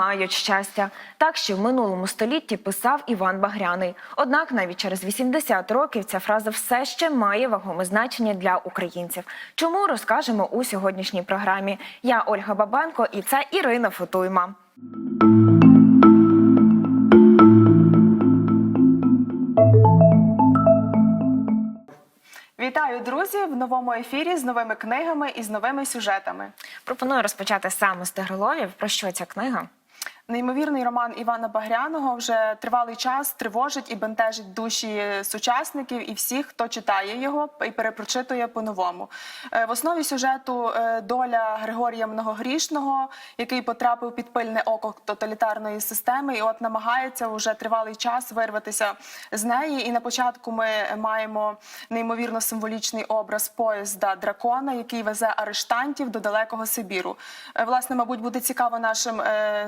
Мають щастя. Так ще в минулому столітті писав Іван Багряний. Однак навіть через 80 років ця фраза все ще має вагоме значення для українців. Чому розкажемо у сьогоднішній програмі? Я Ольга Бабенко і це Ірина Фотуйма. Вітаю, друзі, в новому ефірі з новими книгами і з новими сюжетами. Пропоную розпочати саме з тигроловів. Про що ця книга? Неймовірний роман Івана Багряного вже тривалий час тривожить і бентежить душі сучасників і всіх, хто читає його і перепрочитує по-новому. Е, В основі сюжету е, доля Григорія Многогрішного, який потрапив під пильне око тоталітарної системи, і от намагається вже тривалий час вирватися з неї. І на початку ми маємо неймовірно символічний образ поїзда дракона, який везе арештантів до далекого Сибіру. Е, Власне, мабуть, буде цікаво нашим е,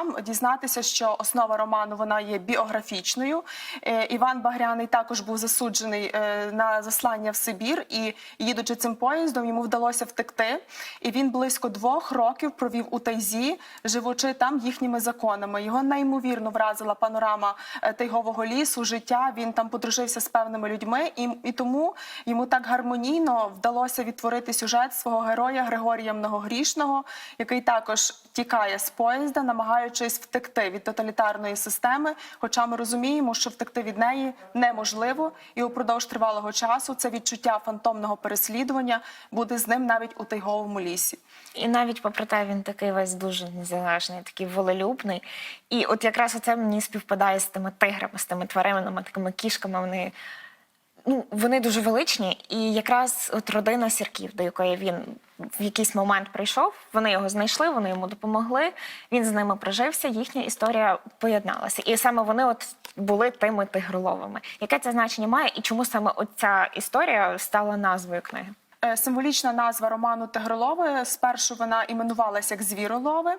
слухачам дізнатися, що основа роману вона є біографічною. Е, Іван Багряний також був засуджений е, на заслання в Сибір, і їдучи цим поїздом, йому вдалося втекти. І він близько двох років провів у Тайзі, живучи там їхніми законами. Його неймовірно вразила панорама е, тайгового лісу, життя. Він там подружився з певними людьми, і, і тому йому так гармонійно вдалося відтворити сюжет свого героя Григорія Многогрішного, який також тікає з поїзда, намагаючись втекти від тоталітарної системи. Хоча ми розуміємо, що втекти від неї неможливо, і упродовж тривалого часу це відчуття фантомного переслідування буде з ним навіть у тайговому лісі. І навіть попри те, він такий весь дуже незалежний, такий волелюбний. І от якраз оце мені співпадає з тими тиграми, з тими тваринами, такими кішками. Вони, ну, вони дуже величні. І якраз от родина сірків, до якої він в якийсь момент прийшов, вони його знайшли, вони йому допомогли. Він з ними прижився, їхня історія поєдналася. І саме вони от були тими тигроловими. Яке це значення має, і чому саме оця історія стала назвою книги? Е, Символічна назва роману Тигролови. Спершу вона іменувалася як Звіролови.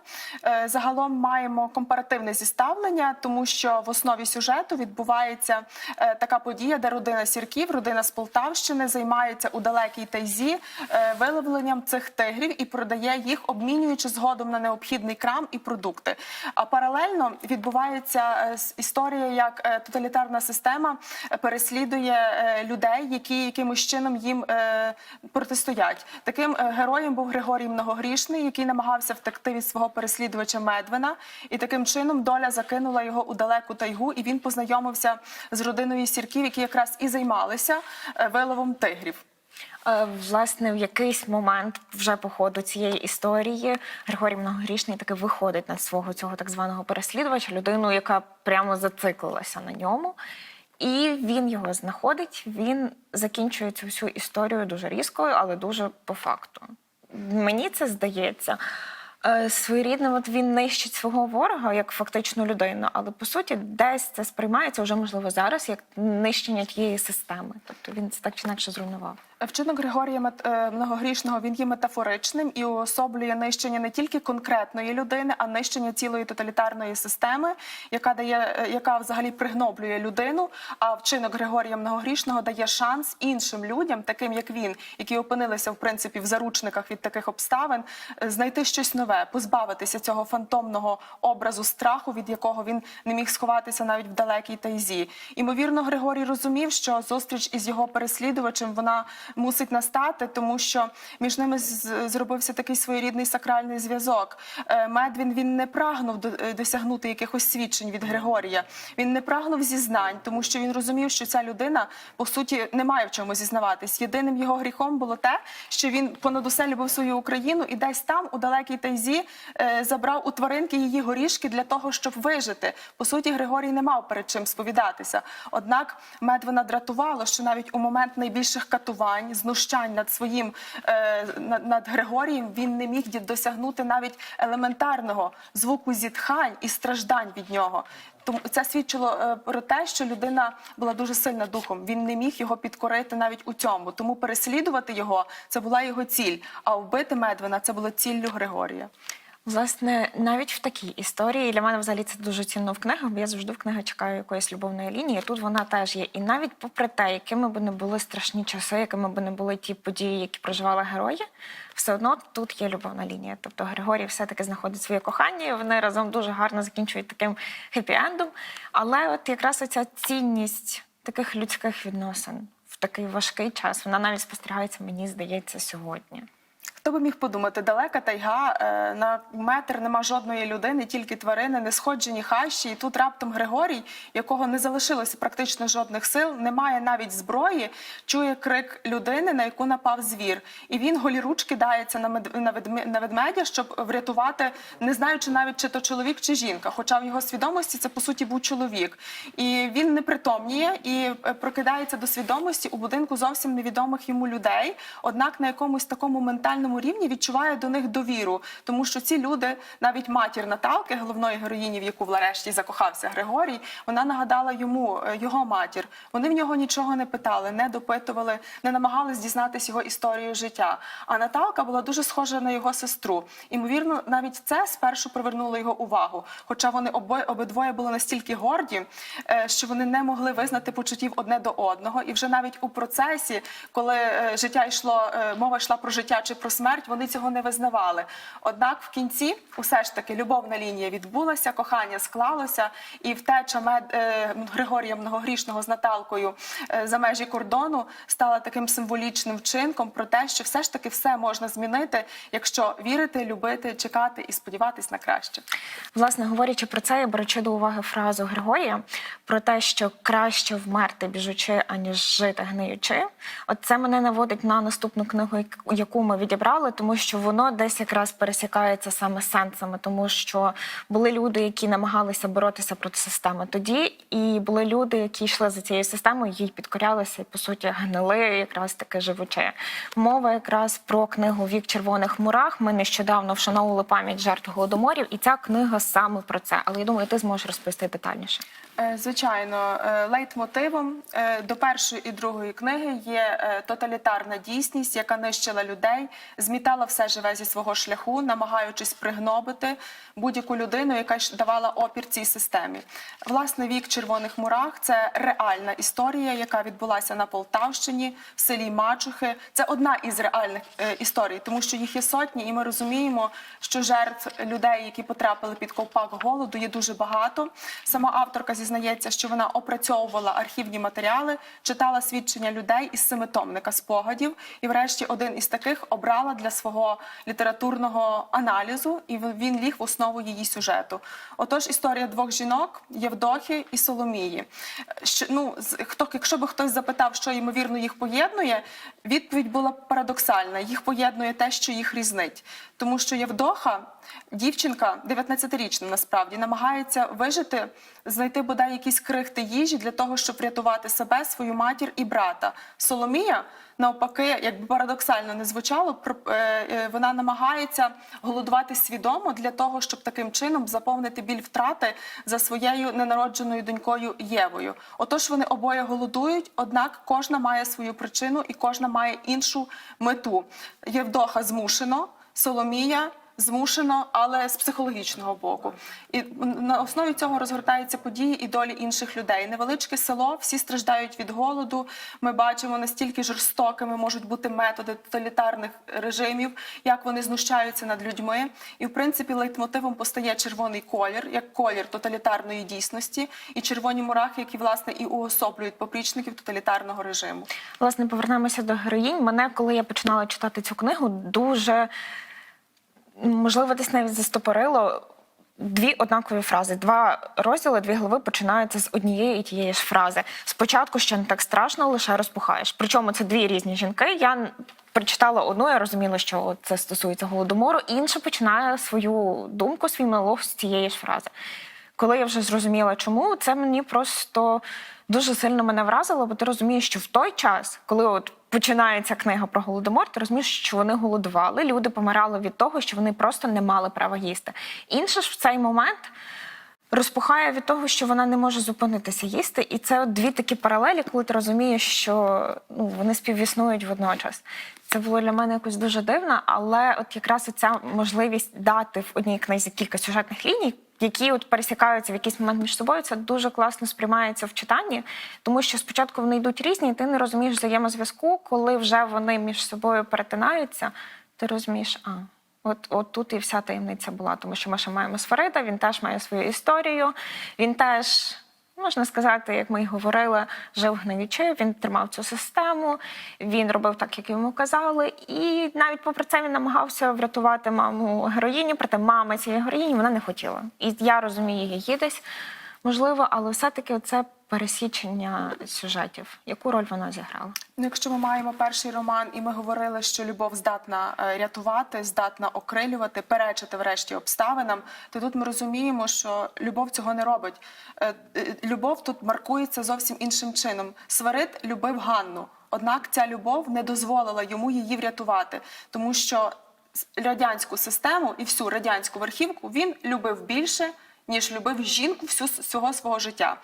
Е, Загалом маємо компаративне зіставлення, тому що в основі сюжету відбувається е, така подія, де родина сірків, родина з Полтавщини, займається у далекій тайзі виловленням цих тигрів і продає їх, обмінюючи згодом на необхідний крам і продукти. А паралельно відбувається історія, як тоталітарна система переслідує людей, які якимось чином їм протистоять. Таким е, героєм був Григорій Многогрішний, який намагався втекти від свого переслідувача Медвина, і таким чином доля закинула його у далеку тайгу, і він познайомився з родиною сірків, які якраз і займалися е, виловом тигрів. Е, Власне, в якийсь момент вже по ходу цієї історії Григорій Многогрішний таки виходить на свого цього так званого переслідувача, людину, яка прямо зациклилася на ньому. І він його знаходить. Він закінчує цю всю історію дуже різкою, але дуже по факту. Мені це здається. е, Своєрідним, от він нищить свого ворога як фактичну людину, але по суті, десь це сприймається вже можливо зараз як нищення тієї системи. Тобто він це так чи інакше зруйнував. Вчинок Григорія е, Многогрішного він є метафоричним і уособлює нищення не тільки конкретної людини, а нищення цілої тоталітарної системи, яка дає, е, яка взагалі пригноблює людину. А вчинок Григорія Многогрішного дає шанс іншим людям, таким як він, які опинилися в принципі в заручниках від таких обставин, е, знайти щось нове, позбавитися цього фантомного образу страху, від якого він не міг сховатися навіть в далекій тайзі. Імовірно, Григорій розумів, що зустріч із його переслідувачем вона мусить настати, тому що між ними зробився такий своєрідний сакральний зв'язок. Е, Медвін він не прагнув е, досягнути якихось свідчень від Григорія. Він не прагнув зізнань, тому що він розумів, що ця людина по суті не має в чому зізнаватись. Єдиним його гріхом було те, що він понад усе любив свою Україну і десь там, у далекій тайзі, е, забрав у тваринки її горішки для того, щоб вижити. По суті, Григорій не мав перед чим сповідатися. Однак Медвина дратувало, що навіть у момент найбільших катувань, знущань над своїм е, над, над Григорієм він не міг досягнути навіть елементарного звуку зітхань і страждань від нього. Тому це свідчило е, про те, що людина була дуже сильна духом. Він не міг його підкорити навіть у цьому. Тому переслідувати його це була його ціль. А вбити Медвина це було ціллю Григорія. Власне, навіть в такій історії для мене взагалі це дуже цінно в книгах, бо я завжди в книгах чекаю якоїсь любовної лінії. Тут вона теж є. І навіть попри те, якими б не були страшні часи, якими б не були ті події, які проживали герої, все одно тут є любовна лінія. Тобто Григорій все-таки знаходить своє кохання, і вони разом дуже гарно закінчують таким хеппі-ендом. Але от якраз оця цінність таких людських відносин в такий важкий час, вона навіть спостерігається, мені здається, сьогодні. Хто би міг подумати, далека тайга е, на метр нема жодної людини, тільки тварини, не сходжені хащі. І тут раптом Григорій, якого не залишилося практично жодних сил, немає навіть зброї, чує крик людини, на яку напав звір. І він голіруч кидається на мед- ведмедя, щоб врятувати, не знаючи навіть чи то чоловік чи жінка. Хоча в його свідомості це по суті був чоловік. І він не притомніє і е, прокидається до свідомості у будинку зовсім невідомих йому людей. Однак на якомусь такому ментальному рівні відчуває до них довіру, тому що ці люди, навіть матір Наталки, головної героїні, в яку врешті закохався Григорій, вона нагадала йому е, його матір. Вони в нього нічого не питали, не допитували, не намагались дізнатись його історію життя. А Наталка була дуже схожа на його сестру. Імовірно, навіть це спершу привернуло його увагу. Хоча вони обоє обидвоє були настільки горді, е, що вони не могли визнати почуттів одне до одного. І вже навіть у процесі, коли е, життя йшло, мова йшла про життя чи про смерть, вони цього не визнавали. Однак в кінці усе ж таки любовна лінія відбулася, кохання склалося, і втеча мед е, Григорія Многогрішного з Наталкою е, за межі кордону стала таким символічним вчинком про те, що все ж таки все можна змінити, якщо вірити, любити, чекати і сподіватись на краще. Власне, говорячи про це, я беручи до уваги фразу Григорія про те, що краще вмерти біжучи, аніж жити гниючи. От це мене наводить на наступну книгу, яку ми відібрали, тому що воно десь якраз пересікається саме з сенсами, тому що були люди, які намагалися боротися проти системи тоді, і були люди, які йшли за цією системою, їй підкорялися і по суті гнили якраз таки живучи. Мова якраз про книгу Вік червоних мурах. Ми нещодавно вшановували пам'ять жертв голодоморів, і ця книга саме про це. Але я думаю, ти зможеш розповісти детальніше. Е, Звичайно, е, лейтмотивом е, до першої і другої книги є тоталітарна дійсність, яка нищила людей, змітала все живе зі свого шляху, намагаючись пригнобити будь-яку людину, яка ж давала опір цій системі. Власне, вік червоних мурах це реальна історія, яка відбулася на Полтавщині, в селі Мачухи. Це одна із реальних історій, тому що їх є сотні, і ми розуміємо, що жертв людей, які потрапили під ковпак голоду, є дуже багато. Сама авторка зізнається, що вона опрацьовувала архівні матеріали, читала свідчення людей із семитомника спогадів, і, врешті, один із таких обрала для свого літературного аналізу, і він- ліг в основу її сюжету. Отож, історія двох жінок Євдохи і Соломії. Що, ну, хто, якщо би хтось запитав, що ймовірно їх поєднує, відповідь була парадоксальна. Їх поєднує те, що їх різнить. Тому що Євдоха, дівчинка, 19-річна насправді, намагається вижити, знайти бодай якісь крихти їжі для того, щоб врятувати себе, свою матір і брата. Соломія, навпаки, якби парадоксально не звучало, е, е, вона намагається голодувати свідомо для того, щоб таким чином заповнити біль втрати за своєю ненародженою донькою Євою. Отож, вони обоє голодують, однак кожна має свою причину і кожна має іншу мету. Євдоха змушено, Соломія. Змушено, але з психологічного боку, і на основі цього розгортаються події і долі інших людей. Невеличке село, всі страждають від голоду. Ми бачимо настільки жорстокими можуть бути методи тоталітарних режимів, як вони знущаються над людьми. І в принципі лейтмотивом постає червоний колір, як колір тоталітарної дійсності, і червоні мурахи, які власне і уособлюють поплічників тоталітарного режиму. Власне, повернемося до героїнь. Мене, коли я починала читати цю книгу, дуже можливо, десь навіть застопорило. Дві однакові фрази, два розділи, дві глави починаються з однієї і тієї ж фрази. Спочатку ще не так страшно, лише розпухаєш. Причому це дві різні жінки. Я прочитала одну, я розуміла, що це стосується голодомору, інша починає свою думку, свій монолог з цієї ж фрази. Коли я вже зрозуміла, чому, це мені просто дуже сильно мене вразило, бо ти розумієш, що в той час, коли от починається книга про голодомор, ти розумієш, що вони голодували, люди помирали від того, що вони просто не мали права їсти. Інше ж в цей момент розпухає від того, що вона не може зупинитися їсти. І це от дві такі паралелі, коли ти розумієш, що ну, вони співіснують водночас. Це було для мене якось дуже дивно, але от якраз ця можливість дати в одній книзі кілька сюжетних ліній, які от пересікаються в якийсь момент між собою, це дуже класно сприймається в читанні, тому що спочатку вони йдуть різні, і ти не розумієш взаємозв'язку, коли вже вони між собою перетинаються, ти розумієш, а. От, от тут і вся таємниця була, тому що ми ще маємо Сферида, він теж має свою історію. Він теж, можна сказати, як ми й говорили, жив гнилічею, він тримав цю систему, він робив так, як йому казали. І навіть попри це він намагався врятувати маму героїні, проте мама цієї героїні вона не хотіла. І я розумію її десь, можливо, але все-таки це пересічення сюжетів. Яку роль вона зіграла? Ну, якщо ми маємо перший роман, і ми говорили, що любов здатна е, рятувати, здатна окрилювати, перечити врешті обставинам, то тут ми розуміємо, що любов цього не робить. Е, е, Любов тут маркується зовсім іншим чином. Сварид любив Ганну, однак ця любов не дозволила йому її врятувати, тому що радянську систему і всю радянську верхівку він любив більше ніж любив жінку всю всього свого життя.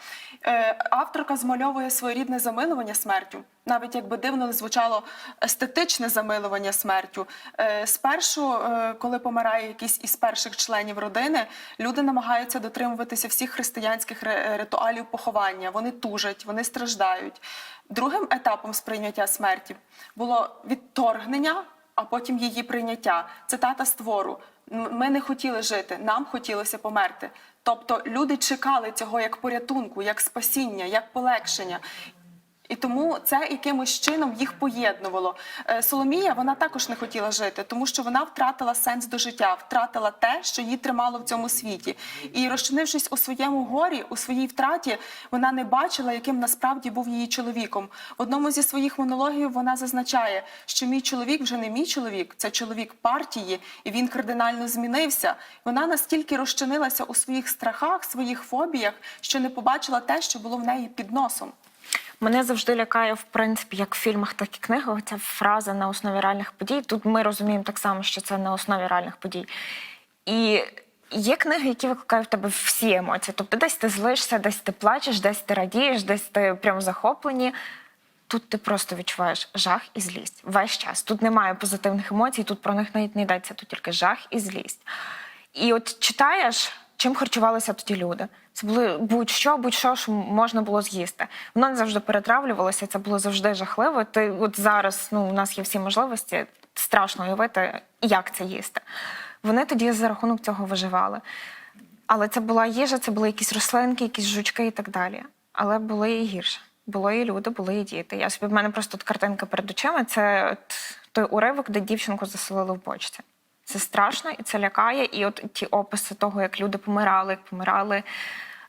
Е, авторка змальовує своєрідне замилування смертю, навіть якби дивно не звучало естетичне замилування смертю. Е, спершу, е, коли помирає якийсь із перших членів родини, люди намагаються дотримуватися всіх християнських ритуалів поховання. Вони тужать, вони страждають. Другим етапом сприйняття смерті було відторгнення а потім її прийняття. Цитата з твору. «М- Ми не хотіли жити, нам хотілося померти. Тобто люди чекали цього як порятунку, як спасіння, як полегшення. І тому це якимось чином їх поєднувало. Е, Соломія вона також не хотіла жити, тому що вона втратила сенс до життя, втратила те, що її тримало в цьому світі. І розчинившись у своєму горі, у своїй втраті, вона не бачила, яким насправді був її чоловіком. В одному зі своїх монологів вона зазначає, що мій чоловік вже не мій чоловік, це чоловік партії, і він кардинально змінився. Вона настільки розчинилася у своїх страхах, своїх фобіях, що не побачила те, що було в неї під носом. Мене завжди лякає, в принципі, як в фільмах, так і книгах, ця фраза на основі реальних подій. Тут ми розуміємо так само, що це на основі реальних подій. І є книги, які викликають в тебе всі емоції. Тобто десь ти злишся, десь ти плачеш, десь ти радієш, десь ти прямо захоплені. Тут ти просто відчуваєш жах і злість весь час. Тут немає позитивних емоцій, тут про них навіть не йдеться, тут тільки жах і злість. І от читаєш, чим харчувалися тоді люди. Це були будь-що, будь-що, що можна було з'їсти. Воно не завжди перетравлювалося, це було завжди жахливо. Ти от зараз ну, у нас є всі можливості, страшно уявити, як це їсти. Вони тоді за рахунок цього виживали. Але це була їжа, це були якісь рослинки, якісь жучки і так далі. Але було і гірше. Було і люди, були і діти. Я собі в мене просто тут картинка перед очима. Це от той уривок, де дівчинку заселили в бочці. Це страшно і це лякає. І от ті описи того, як люди помирали, як помирали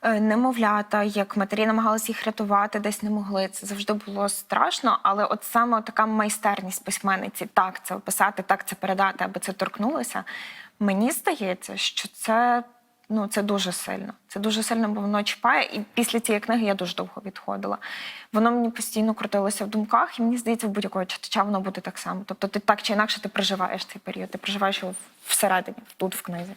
е, немовлята, як матері намагалися їх рятувати, десь не могли. Це завжди було страшно. Але от саме така майстерність письменниці, так це описати, так це передати, аби це торкнулося. Мені здається, що це ну це дуже сильно. Це дуже сильно, бо воно чіпає. І після цієї книги я дуже довго відходила. Воно мені постійно крутилося в думках, і мені здається, в будь-якого читача воно буде так само. Тобто, ти так чи інакше ти проживаєш цей період, ти проживаєш його всередині, тут в книзі.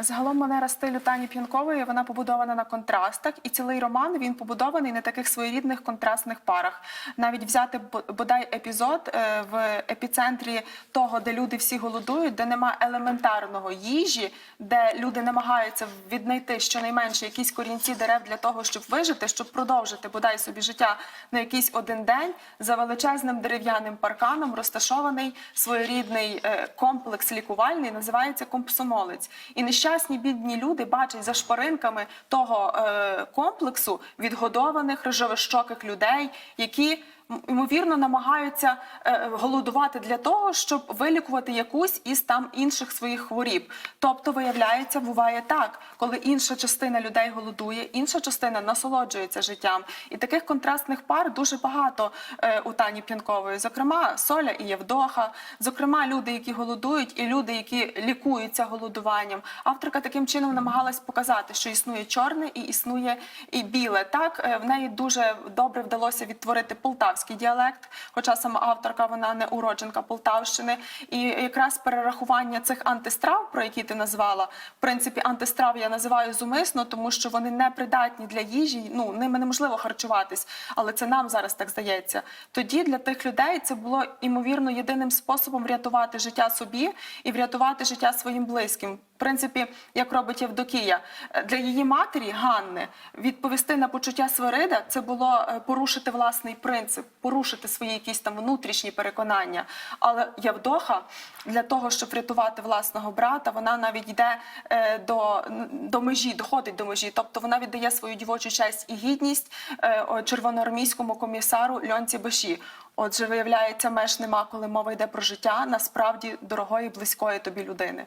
Загалом манера стилю Тані П'янкової вона побудована на контрастах, і цілий роман він побудований на таких своєрідних контрастних парах. Навіть взяти бодай епізод е, в епіцентрі того, де люди всі голодують, де нема елементарного їжі, де люди намагаються віднайти щонайменше якісь корінці дерев для того, щоб вижити, щоб продовжити бодай собі життя на якийсь один день. За величезним дерев'яним парканом розташований своєрідний е, комплекс лікувальний, називається комсомолець. І нещасні бідні люди бачать за шпаринками того е, комплексу відгодованих рожевищоких людей, які ймовірно намагаються е, голодувати для того, щоб вилікувати якусь із там інших своїх хворіб. Тобто, виявляється, буває так, коли інша частина людей голодує, інша частина насолоджується життям. І таких контрастних пар дуже багато е, у Тані П'янкової. Зокрема, Соля і Євдоха, зокрема, люди, які голодують, і люди, які лікуються голодуванням. Авторка таким чином намагалась показати, що існує чорне і існує і біле. Так е, в неї дуже добре вдалося відтворити полтавський полтавський діалект, хоча сама авторка вона не уродженка Полтавщини. І якраз перерахування цих антистрав, про які ти назвала, в принципі, антистрав я називаю зумисно, тому що вони не придатні для їжі. Ну ними неможливо харчуватись, але це нам зараз так здається. Тоді для тих людей це було імовірно єдиним способом врятувати життя собі і врятувати життя своїм близьким. В принципі, як робить Євдокія, для її матері Ганни відповісти на почуття Свирида це було е, порушити власний принцип, порушити свої якісь там внутрішні переконання. Але Явдоха для того, щоб врятувати власного брата, вона навіть йде е, до, до межі, доходить до межі. Тобто вона віддає свою дівочу честь і гідність е, червоноармійському комісару Льонці Баші. Отже, виявляється, меж нема, коли мова йде про життя насправді дорогої, близької тобі людини.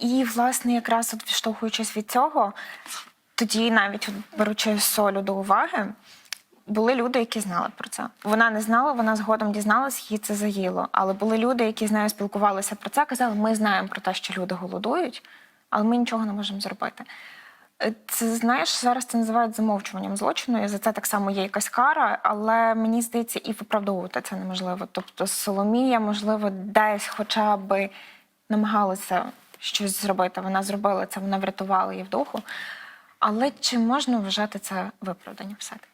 І, власне, якраз от відштовхуючись від цього, тоді навіть беручи солю до уваги, були люди, які знали про це. Вона не знала, вона згодом дізналась, їй це заїло. Але були люди, які з нею спілкувалися про це, казали, ми знаємо про те, що люди голодують, але ми нічого не можемо зробити. Е, Це знаєш, зараз це називають замовчуванням злочину, і за це так само є якась кара, але мені здається, і виправдовувати це неможливо. Тобто Соломія, можливо, десь хоча б намагалася щось зробити. Вона зробила це, вона врятувала Євдоху. Але чи можна вважати це виправданням все-таки?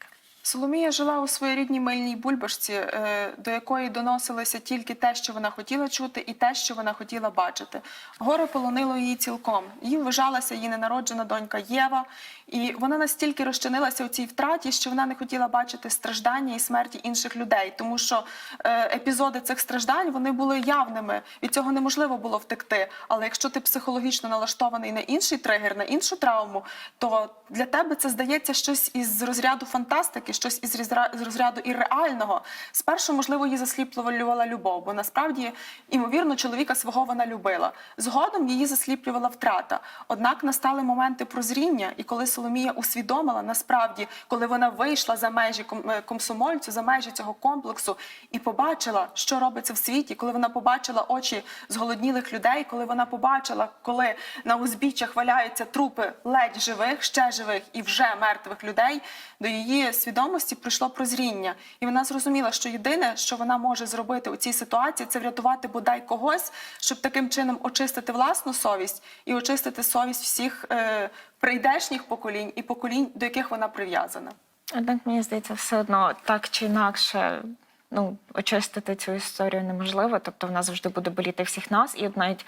Соломія жила у своїй рідній мильній бульбашці, е, до якої доносилося тільки те, що вона хотіла чути, і те, що вона хотіла бачити. Горе полонило її цілком. Їй вважалася її ненароджена донька Єва, і вона настільки розчинилася у цій втраті, що вона не хотіла бачити страждання і смерті інших людей, тому що е, епізоди цих страждань вони були явними. Від цього неможливо було втекти. Але якщо ти психологічно налаштований на інший тригер, на іншу травму, то для тебе це здається щось із розряду фантастики, щось із розряду ірреального. Спершу, можливо, її засліплювала любов, бо насправді, імовірно, чоловіка свого вона любила. Згодом її засліплювала втрата. Однак настали моменти прозріння, і коли Соломія усвідомила насправді, коли вона вийшла за межі е, комсомольцю, за межі цього комплексу, і побачила, що робиться в світі, коли вона побачила очі зголоднілих людей, коли вона побачила, коли на узбіччях валяються трупи ледь живих, ще живих і вже мертвих людей, до її свідомості прийшло прозріння, і вона зрозуміла, що єдине, що вона може зробити у цій ситуації, це врятувати бодай когось, щоб таким чином очистити власну совість і очистити совість всіх е, прийдешніх поколінь і поколінь, до яких вона прив'язана. Однак мені здається, все одно так чи інакше. Ну, очистити цю історію неможливо, тобто вона завжди буде боліти всіх нас. І от навіть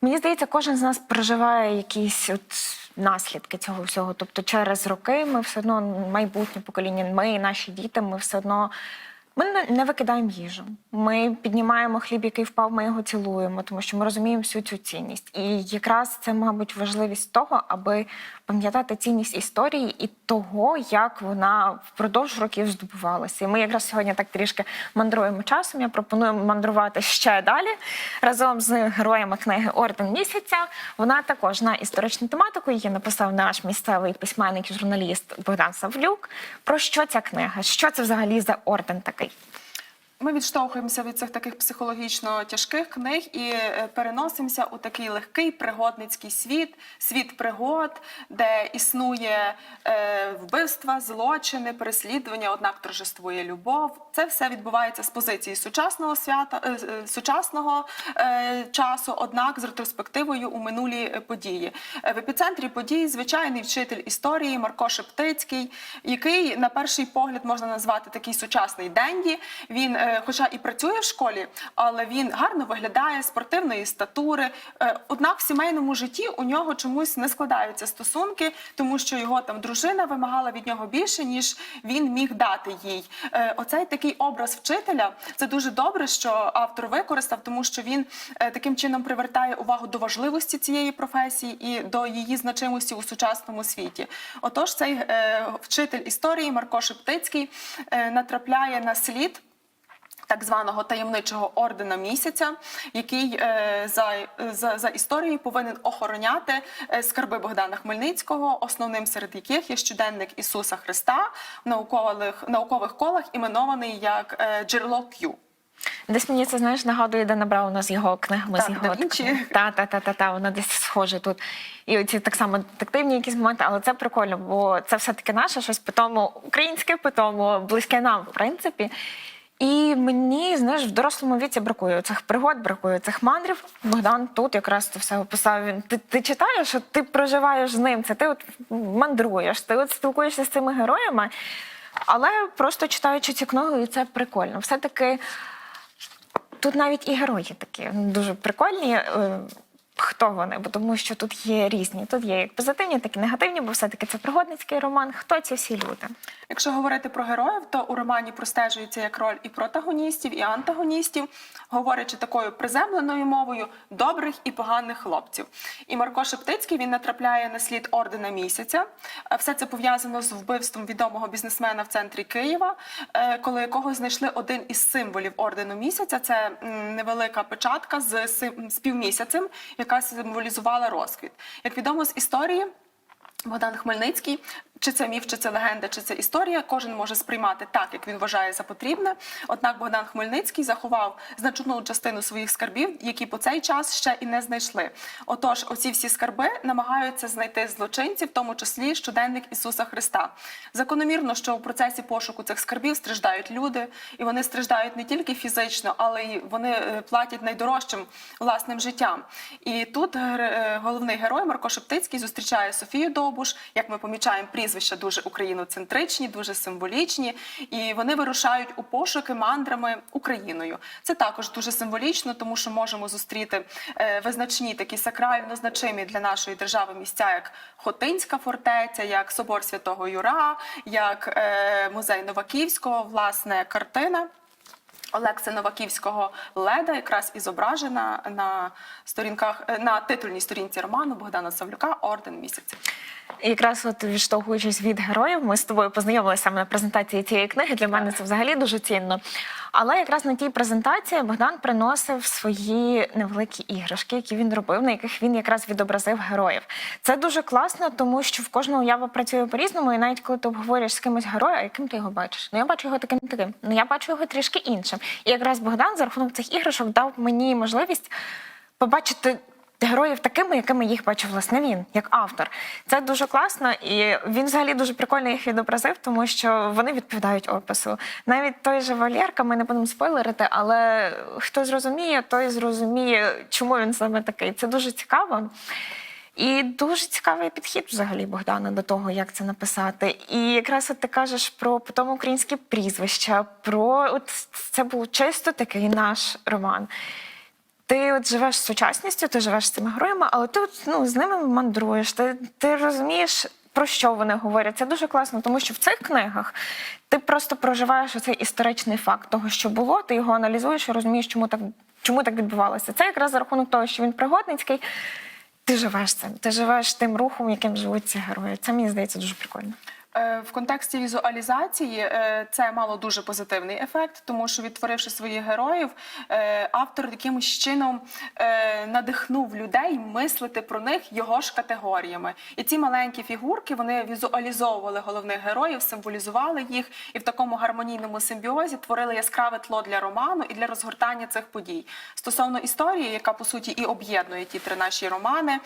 мені здається, кожен з нас проживає якісь от наслідки цього всього. Тобто, через роки ми все одно майбутнє покоління, ми наші діти, ми все одно. Ми не- викидаємо їжу. Ми піднімаємо хліб, який впав, ми його цілуємо, тому що ми розуміємо всю цю цінність. І якраз це, мабуть, важливість того, аби пам'ятати цінність історії і того, як вона впродовж років здобувалася. І ми якраз сьогодні так трішки мандруємо часом. Я пропоную мандрувати ще далі разом з героями книги Орден місяця. Вона також на історичну тематику. Її написав наш місцевий письменник і журналіст Богдан Савлюк. Про що ця книга? Що це взагалі за орден такий? Ми відштовхуємося від цих таких психологічно тяжких книг і е, переносимося у такий легкий пригодницький світ, світ пригод, де існує е, вбивства, злочини, переслідування, однак торжествує любов. Це все відбувається з позиції сучасного свята, е, е, сучасного е, часу, однак з ретроспективою у минулі події. В епіцентрі подій звичайний вчитель історії Марко Шептицький, який на перший погляд можна назвати такий сучасний денді. Він, е, хоча і працює в школі, але він гарно виглядає спортивної статури. Е, Однак в сімейному житті у нього чомусь не складаються стосунки, тому що його там дружина вимагала від нього більше, ніж він міг дати їй. Е, Оцей такий образ вчителя це дуже добре, що автор використав, тому що він е, таким чином привертає увагу до важливості цієї професії і до її значимості у сучасному світі. Отож, цей вчитель історії Марко Шептицький натрапляє на слід. Так званого таємничого ордена місяця, який е, за, за, за історією повинен охороняти е, скарби Богдана Хмельницького, основним серед яких є щоденник Ісуса Христа в наукових, наукових колах, іменований як е, джерело Q. Десь мені це знаєш нагадує Дана Брауна з його книгами, з Так, його «Да та та та та та воно десь схоже тут. І оці так само детективні якісь моменти, але це прикольно, бо це все таки наше щось по тому українське, по тому близьке нам, в принципі. І мені, знаєш, в дорослому віці бракує цих пригод, бракує цих мандрів. Богдан тут якраз це все описав. Він ти, ти читаєш, ти проживаєш з ним. Це ти от мандруєш, ти от спілкуєшся з цими героями. Але просто читаючи цю книгу, і це прикольно. Все-таки Тут навіть і герої такі дуже прикольні. Хто вони? Бо тому що тут є різні. Тут є як позитивні, так і негативні, бо все-таки це пригодницький роман. Хто ці всі люди? Якщо говорити про героїв, то у романі простежується як роль і протагоністів, і антагоністів, говорячи такою приземленою мовою добрих і поганих хлопців. І Марко Шептицький він натрапляє на слід ордена місяця. Е, Все це пов'язано з вбивством відомого бізнесмена в центрі Києва, е, коли якого знайшли один із символів ордену місяця. Це невелика печатка з півмісяцем, яка символізувала розквіт. Як відомо з історії. Богдан Хмельницький, чи це міф, чи це легенда, чи це історія, кожен може сприймати так, як він вважає за потрібне. Однак Богдан Хмельницький заховав значну частину своїх скарбів, які по цей час ще і не знайшли. Отож, оці всі скарби намагаються знайти злочинці, в тому числі щоденник Ісуса Христа. Закономірно, що в процесі пошуку цих скарбів страждають люди, і вони страждають не тільки фізично, але й вони е, платять найдорожчим власним життям. І тут е, е, головний герой Марко Шептицький зустрічає Софію Довбуш. Як ми помічаємо, прізвища дуже україноцентричні, дуже символічні, і вони вирушають у пошуки мандрами Україною. Це також дуже символічно, тому що можемо зустріти е, визначні такі сакрально значимі для нашої держави місця, як Хотинська фортеця, як собор Святого Юра, як е, музей Новаківського, власне, картина. Олекса Новаківського леда якраз і зображена на сторінках е, на титульній сторінці роману Богдана Савлюка Орден місяця. Якраз от відштовхуючись від героїв, ми з тобою познайомилися саме на презентації цієї книги. Для мене це взагалі дуже цінно. Але якраз на тій презентації Богдан приносив свої невеликі іграшки, які він робив, на яких він якраз відобразив героїв. Це дуже класно, тому що в кожного уява працює по-різному, і навіть коли ти обговорюєш з кимось героя, яким ти його бачиш? Ну я бачу його таким таким. Ну я бачу його трішки іншим. І якраз Богдан за рахунок цих іграшок дав мені можливість побачити героїв такими, якими їх бачив власне він, як автор. Це дуже класно, і він взагалі дуже прикольно їх відобразив, тому що вони відповідають опису. Навіть той же Валєрка, ми не будемо спойлерити, але хто зрозуміє, той зрозуміє, чому він саме такий. Це дуже цікаво. І дуже цікавий підхід взагалі Богдана до того, як це написати. І якраз от ти кажеш про потім українські прізвища, про от це був чисто такий наш роман. Ти от живеш сучасністю, ти живеш з цими героями, але ти от, ну, з ними мандруєш, ти, ти розумієш, про що вони говорять. Це дуже класно, тому що в цих книгах ти просто проживаєш оцей історичний факт того, що було, ти його аналізуєш і розумієш, чому так, чому так відбувалося. Це якраз за рахунок того, що він пригодницький. Ти живеш цим, ти живеш тим рухом, яким живуть ці герої. Це мені здається дуже прикольно. Е, В контексті візуалізації е, це мало дуже позитивний ефект, тому що відтворивши своїх героїв, е, автор якимось чином надихнув людей мислити про них його ж категоріями. І ці маленькі фігурки вони візуалізовували головних героїв, символізували їх і в такому гармонійному симбіозі творили яскраве тло для роману і для розгортання цих подій. Стосовно історії, яка по суті і об'єднує ті три наші романи,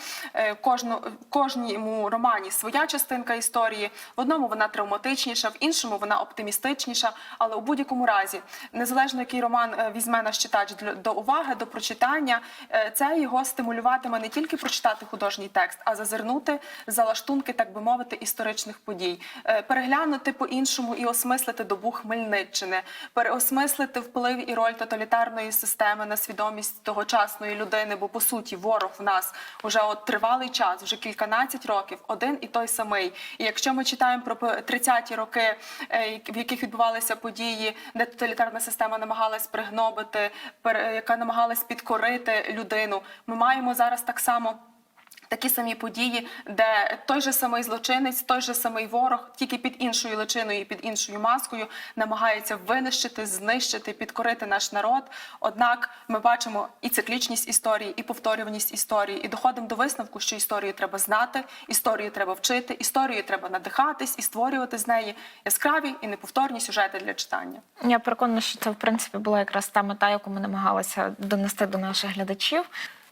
кожну кожному романі своя частинка історії. В одному вона травматичніша, в іншому вона оптимістичніша. Але у будь-якому разі, незалежно який роман е, візьме наш читач до уваги, до прочитання, е, це його стимулюватиме не тільки прочитати художній текст, а зазирнути за лаштунки, так би мовити, історичних подій, Е, переглянути по-іншому і осмислити добу Хмельниччини, переосмислити вплив і роль тоталітарної системи на свідомість тогочасної людини, бо по суті ворог в нас вже от тривалий час, вже кільканадцять років, один і той самий. І якщо ми читаємо про п- 30-ті роки, е, в яких відбувалися події, де тоталітарна система намагалась пригнобити, яка намагалась підкорити людину, ми маємо зараз так само. Такі самі події, де той же самий злочинець, той же самий ворог, тільки під іншою личиною і під іншою маскою, намагається винищити, знищити, підкорити наш народ. Однак ми бачимо і циклічність історії, і повторюваність історії, і доходимо до висновку, що історію треба знати, історію треба вчити, історію треба надихатись і створювати з неї яскраві і неповторні сюжети для читання. Я переконана, що це в принципі була якраз та мета, яку ми намагалися донести до наших глядачів.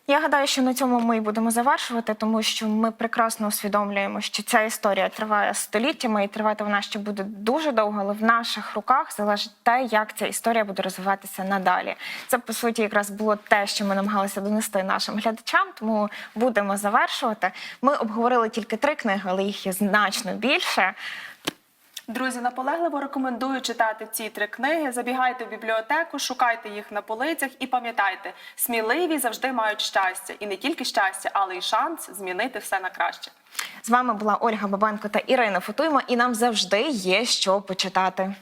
Я гадаю, що на цьому ми будемо завершувати, тому що ми прекрасно усвідомлюємо, що ця історія триває століттями і тривати вона ще буде дуже довго, але в наших руках залежить те, як ця історія буде розвиватися надалі. Це по суті якраз було те, що ми намагалися донести нашим глядачам. Тому будемо завершувати. Ми обговорили тільки три книги, але їх є значно більше. Друзі, наполегливо рекомендую читати ці три книги. Забігайте в бібліотеку, шукайте їх на полицях і пам'ятайте, сміливі завжди мають щастя, і не тільки щастя, але й шанс змінити все на краще. З вами була Ольга Бабенко та Ірина Футуйма, і нам завжди є що почитати.